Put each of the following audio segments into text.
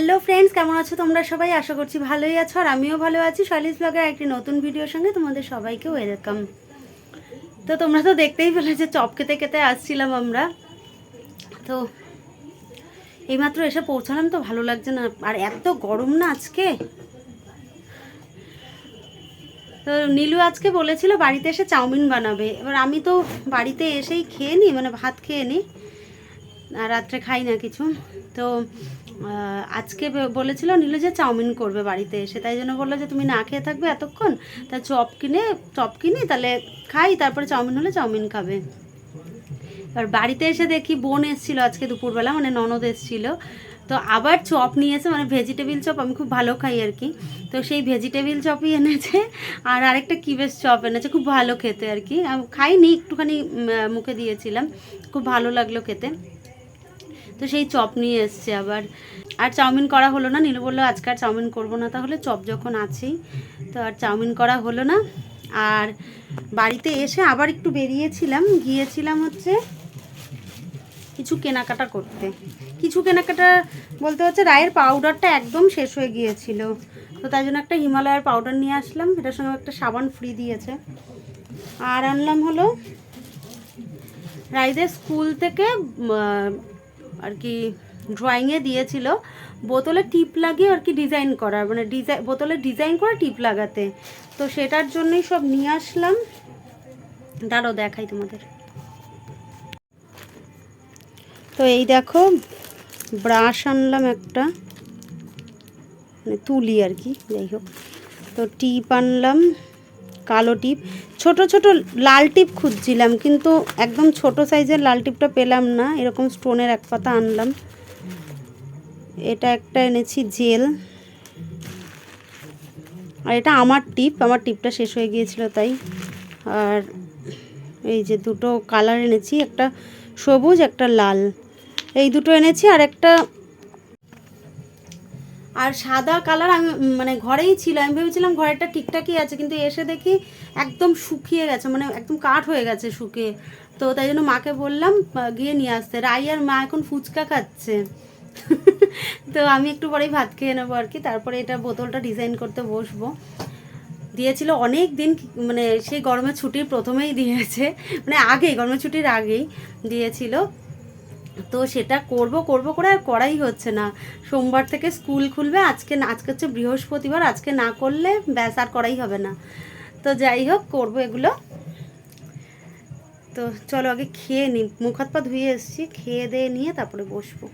Hello friends, কেমন আছো তোমরা সবাই? আশা করছি ভালোই আছো আর আমিও ভালো আছি। শৈলিস ব্লগের একটি নতুন ভিডিওর সঙ্গে তোমাদের সবাইকে ওয়েলকাম তো তোমরা তো দেখতেই পেলে যে চপ খেতে খেতে আসছিলাম আমরা। তো এইমাত্র এসে পৌঁছালাম তো ভালো লাগছে না। আর এত গরম না আজকে। তো নীলু আজকে বলেছিল বাড়িতে এসে চাউমিন বানাবে। এবার আমি তো বাড়িতে এসেই খেয়ে নিই মানে ভাত খেয়ে নিই আর রাত্রে খাই না কিছু। তো আজকে বলেছিল নীলু যে চাউমিন করবে বাড়িতে এসে। তাই জন্য বলল যে, তুমি না খেয়ে থাকবে এতক্ষণ, তা চপ কিনে, চপ কিনি, তাহলে খাই, তারপরে চাউমিন হলে চাউমিন খাবে। এবার বাড়িতে এসে দেখি বোন এসেছিল আজকে দুপুরবেলা মানে ননদ এসেছিল। তো আবার চপ নিয়ে এসে মানে ভেজিটেবিল চপ, আমি খুব ভালো খাই আর কি। তো সেই ভেজিটেবিল চপই এনেছে, আর আরেকটা কিবেস চপ এনেছে, খুব ভালো খেতে আর কি। খাইনি, একটুখানি মুখে দিয়েছিলাম, খুব ভালো লাগল খেতে। তো সেই চপ নিয়ে এসছে আবার। আর চাউমিন করা হলো না, নীলু বলল আজকে আর চাউমিন করব না, তাহলে চপ যখন আছেই। তো আর চাউমিন করা হলো না। আর বাড়িতে এসে আবার একটু বেরিয়েছিলাম, গিয়েছিলাম হচ্ছে কিছু কেনাকাটা করতে। কিছু কেনাকাটা বলতে হচ্ছে রায়ের পাউডারটা একদম শেষ হয়ে গিয়েছিল। তো তাই জন্য একটা হিমালয়ের পাউডার নিয়ে আসলাম, এটার সঙ্গে একটা সাবান ফ্রি দিয়েছে। আর আনলাম হলো রাইদের স্কুল থেকে আর কি ড্রয়িংয়ে দিয়েছিল। বোতলে টিপ লাগিয়ে আর কি ডিজাইন করার মানে ডিজাইন বোতলে ডিজাইন করে টিপ লাগাতে। তো সেটার জন্যই সব নিয়ে আসলাম। দাঁড়াও দেখাই তোমাদের। তো এই দেখো ব্রাশ আনলাম একটা। মানে তুলি আর কি, যাই হোক। তো টিপ আনলাম। কালো টিপ। ছোট ছোট লাল টিপ খুঁজছিলাম, কিন্তু একদম ছোট সাইজের লাল টিপটা পেলাম না। এরকম স্টোনের এক পাতা আনলাম। এটা একটা এনেছি জেল। আর এটা আমার টিপ, আমার টিপটা শেষ হয়ে গিয়েছিল তাই। আর এই যে দুটো কালার এনেছি, একটা সবুজ, একটা লাল। এই দুটো এনেছি, আর একটা আর সাদা কালার আমি মানে ঘরেই ছিল। আমি ভেবেছিলাম ঘরেরটা ঠিকঠাকই আছে, কিন্তু এসে দেখি একদম শুকিয়ে গেছে মানে একদম কাঠ হয়ে গেছে শুকিয়ে তো তাই জন্য মাকে বললাম গিয়ে নিয়ে আসতে। রাই আর মা এখন ফুচকা খাচ্ছে। তো আমি একটু পরেই ভাত খেয়ে নেব আর কি। তারপরে এটা বোতলটা ডিজাইন করতে বসবো। দিয়েছিল অনেক দিন মানে সেই গরমের ছুটির প্রথমেই দিয়েছে মানে আগেই, গরমের ছুটির আগেই দিয়েছিল। তো সেটা করব করব করে আর করাই হচ্ছে না। সোমবার থেকে স্কুল খুলবে, আজকে আজকে হচ্ছে বৃহস্পতিবার, আজকে না করলে ব্যাস আর করাই হবে না। তো যাই হোক, করব এগুলো। তো চলো আগে খেয়ে নিই মুখ হাত পা ধুয়ে এসেছি, খেয়ে দিয়ে নিয়ে তারপরে বসবো।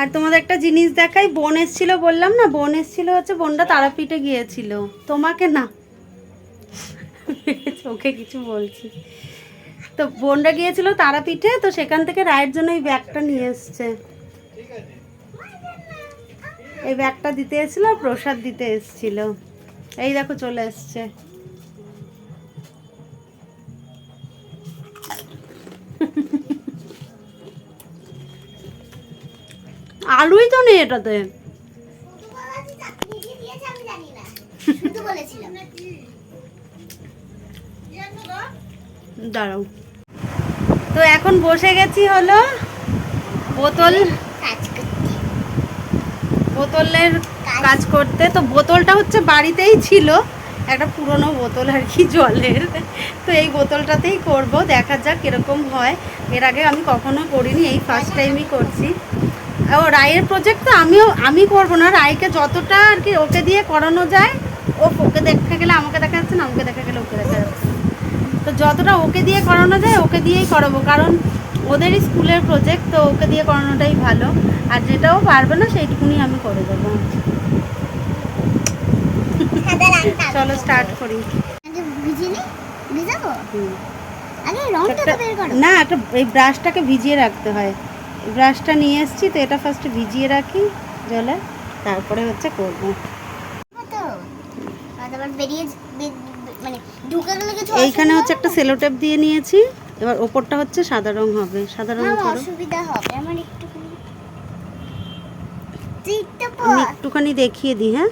আর তোমাদের একটা জিনিস দেখাই, বোন এসেছিল বললাম না, বোন এসেছিল হচ্ছে, বোনটা তারাপীঠে গিয়েছিল। তোমাকে না, ওকে কিছু বলছি। তো বোনরা গিয়েছিল তারাপীঠে তো সেখান থেকে রায়ের জন্য এই ব্যাগটা নিয়ে এসছে। এই ব্যাগটা দিতে এসেছিল আর প্রসাদ দিতে এসেছিল। এই দেখো চলে এসছে। আলুই তো নেই এটাতে। দাঁড়াও। তো এখন বসে গেছি হলো বোতল বোতলের কাজ করতে। তো বোতলটা হচ্ছে বাড়িতেই ছিল একটা পুরনো বোতল আর কি জলের। তো এই বোতলটাতেই করব দেখা যাক কীরকম হয়। এর আগে আমি কখনো করিনি এই ফার্স্ট টাইমই করছি। ও রায়ের প্রজেক্ট তো আমিও আমি করব না। রায়কে যতটা আর কি ওকে দিয়ে করানো যায় ও ওকে দেখা গেলে আমাকে দেখা যাচ্ছে না আমাকে দেখা গেলে ওকে দেখা যাচ্ছে তো যতটা ওকে দিয়ে করানো যায় ওকে দিয়েই করাবো। কারণ ওদেরই স্কুলের প্রজেক্ট তো ওকে দিয়ে করানোটাই ভালো। আর যেটাও পারবে না সেইটুকুনি আমি করে দেবো। চলো স্টার্ট করি। করো। না একটা এই ব্রাশটাকে ভিজিয়ে রাখতে হয়। ব্রাশটা নিয়ে এসেছি তো এটা ফার্স্ট ভিজিয়ে রাখি জলে তারপরে হচ্ছে করব। বেরিয়ে এইখানে হচ্ছে একটা সেলো সেলোটেপ দিয়ে নিয়েছি এবার ওপরটা হচ্ছে সাদা রং হবে সাদা রং করো অসুবিধা হবে আমার একটুখানি আমি একটুখানি দেখিয়ে দিই হ্যাঁ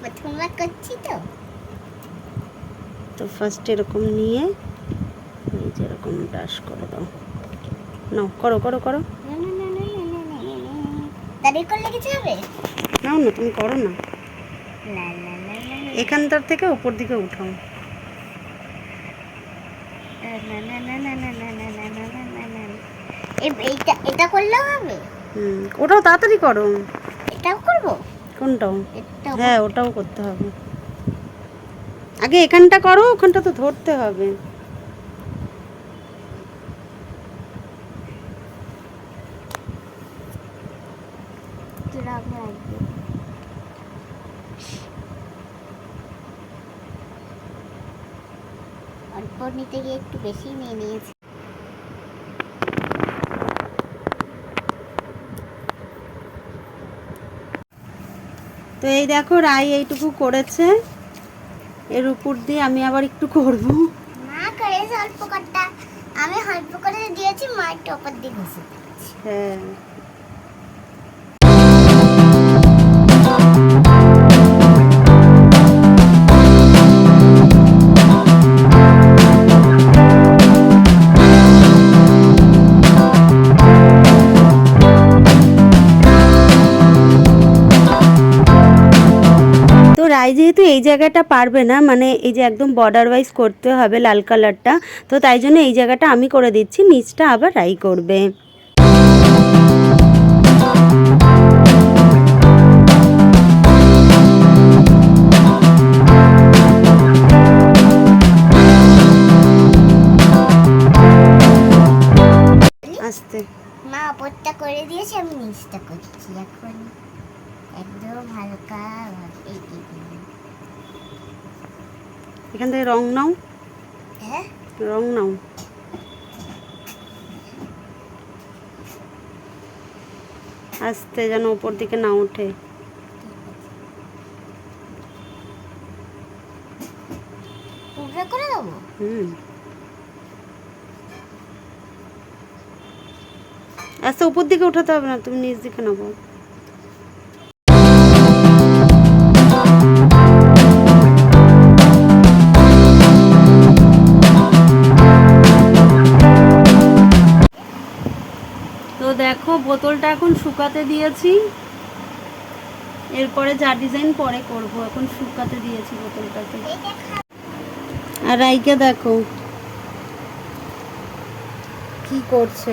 প্রথমবার করছি তো তো ফার্স্ট এরকম নিয়ে এই যে এরকম ব্রাশ করে দাও নাও করো করো করো না না না না না করলে কিছু হবে নাও না তুমি করো না লা লা। এখানটার থেকে উপর দিকে উঠাও। এটা এটা করলেও হবে? হুম ওটাও তাড়াতাড়ি করো। এটাও করব? কোনটাও? হ্যাঁ ওটাও করতে হবে। আগে এখানটা করো ওখানটা তো ধরতে হবে। গিয়ে একটু বেশি নিয়ে নিয়েছি। তো এই দেখো রাই এইটুকু করেছে। এর উপর দিয়ে আমি আবার একটু করব। মা করেছে অল্প কটা। আমি অল্প করে দিয়েছি মা একটু ওপর দিয়ে হ্যাঁ। যেহেতু এই জায়গাটা পারবে না। মানে এই যে একদম বর্ডার ওয়াইজ করতে হবে লাল কালারটা তো তাই জন্য এই জায়গাটা আমি করে দিচ্ছি, নিচটা আবার রাই করবে। করে আমি নিচটা করছি। এখন একদম হালকা এই। এখান থেকে রং নাও। হ্যাঁ? রং নাও। আস্তে যেন উপর দিকে না ওঠে। করে দেবো? হুম। আস্তে উপর দিকে উঠাতে হবে না তুমি নিচ দিকে নেব এখন শুকাতে দিয়েছি। এরপরে যা ডিজাইন পরে করব, এখন শুকাতে দিয়েছি বোতলটাকে। আর রাইকে দেখো। কি করছে?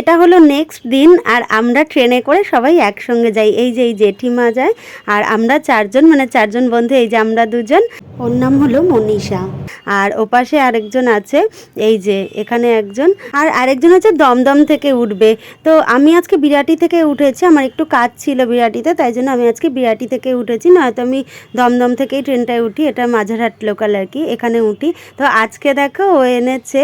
এটা হলো নেক্সট দিন, আর আমরা ট্রেনে করে সবাই একসঙ্গে যাই। এই যে এই জেঠিমা যায়, আর আমরা চারজন মানে চারজন বন্ধু, এই যে আমরা দুজন। ওর নাম হলো মনীষা। আর ওপাশে আরেকজন আছে, এই যে এখানে একজন। আর আরেকজন হচ্ছে দমদম থেকে উঠবে। তো আমি আজকে বিরাটি থেকে উঠেছি, আমার একটু কাজ ছিল বিরাটিতে, তাই জন্য আমি আজকে বিরাটি থেকে উঠেছি। নয়তো আমি দমদম থেকেই ট্রেনটায় উঠি, এটা মাঝারহাট লোকাল আর কি, এখানে উঠি। তো আজকে দেখো ও এনেছে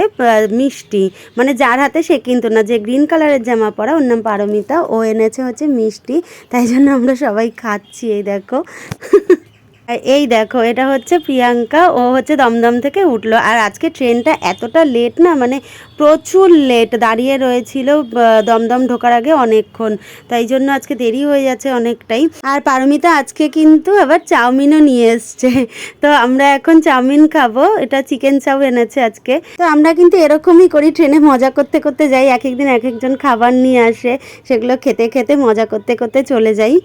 মিষ্টি। মানে যার হাতে সে কিন্তু না, যে গ্রিন কালারের জামা পরা, ওর নাম পারমিতা, ও এনেছে হচ্ছে মিষ্টি। তাই জন্য আমরা সবাই খাচ্ছি, এই দেখো। এই দেখো, এটা হচ্ছে প্রিয়াঙ্কা, ও হচ্ছে দমদম থেকে উঠল। আর আজকে ট্রেনটা এতটা লেট না মানে প্রচুর লেট দাঁড়িয়ে রয়েছিল দমদম ঢোকার আগে অনেকক্ষণ। তাই জন্য আজকে দেরি হয়ে যাচ্ছে অনেকটাই। আর পারমিতা আজকে কিন্তু আবার চাউমিনও নিয়ে এসছে। তো আমরা এখন চাউমিন খাব, এটা চিকেন চাউ এনেছে আজকে। তো আমরা কিন্তু এরকমই করি, ট্রেনে মজা করতে করতে যাই এক একদিন এক একজন খাবার নিয়ে আসে, সেগুলো খেতে খেতে মজা করতে করতে চলে যাই।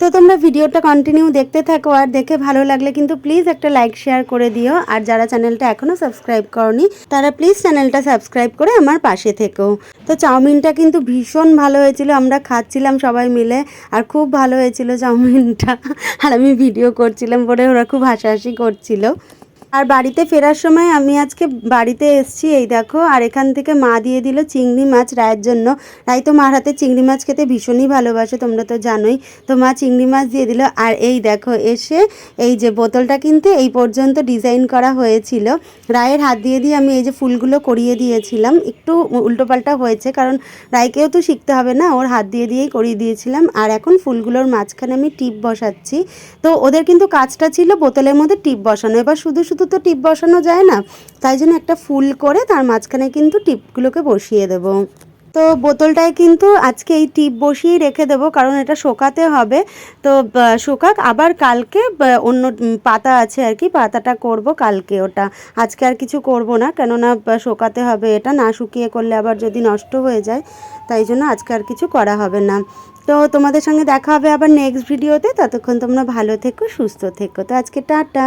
তো তোমরা ভিডিওটা কন্টিনিউ দেখতে থাকো আর দেখে ভালো লাগলে কিন্তু প্লিজ একটা লাইক শেয়ার করে দিও। আর যারা চ্যানেলটা এখনও সাবস্ক্রাইব করনি, তারা প্লিজ চ্যানেলটা সাবস্ক্রাইব করে আমার পাশে থেকো। তো চাউমিনটা কিন্তু ভীষণ ভালো হয়েছিল, আমরা খাচ্ছিলাম সবাই মিলে, আর খুব ভালো হয়েছিল চাউমিনটা। আর আমি ভিডিও করছিলাম বলে ওরা খুব হাসাহাসি করছিল। আর বাড়িতে ফেরার সময় আমি আজকে বাড়িতে এসেছি, এই দেখো। আর এখান থেকে মা দিয়ে দিল চিংড়ি মাছ রায়ের জন্য। রায় তো মার হাতে চিংড়ি মাছ খেতে ভীষণই ভালোবাসে, তোমরা তো জানোই। তো মা চিংড়ি মাছ দিয়ে দিল। আর এই দেখো, এসে এই যে বোতলটা কিন্তু, এই পর্যন্ত ডিজাইন করা হয়েছিল। রায়ের হাত দিয়ে দিয়ে আমি এই যে ফুলগুলো করিয়ে দিয়েছিলাম। একটু উল্টোপাল্টা হয়েছে, কারণ রায়কেও তো শিখতে হবে না, ওর হাত দিয়ে দিয়েই করিয়ে দিয়েছিলাম। আর এখন ফুলগুলোর মাঝখানে আমি টিপ বসাচ্ছি। তো ওদের কিন্তু কাজটা ছিল বোতলের মধ্যে টিপ বসানো। এবার শুধু শুধু তো টিপ বসানো যায় না। তাই জন্য একটা ফুল করে তার মাঝখানে কিন্তু টিপগুলোকে বসিয়ে দেবো। তো বোতলটায় কিন্তু আজকে এই টিপ বসিয়ে রেখে দেবো, কারণ এটা শোকাতে হবে। তো শোকাক, আবার কালকে অন্য পাতা আছে আর কি, পাতাটা করব কালকে ওটা। আজকে আর কিছু করব না, কেননা শোকাতে হবে এটা, না শুকিয়ে করলে আবার যদি নষ্ট হয়ে যায়, তাই জন্য আজকে আর কিছু করা হবে না। তো তোমাদের সঙ্গে দেখা হবে আবার নেক্সট ভিডিওতে ততক্ষণ তোমরা ভালো থেকো, সুস্থ থেকো। তো আজকে টাটা।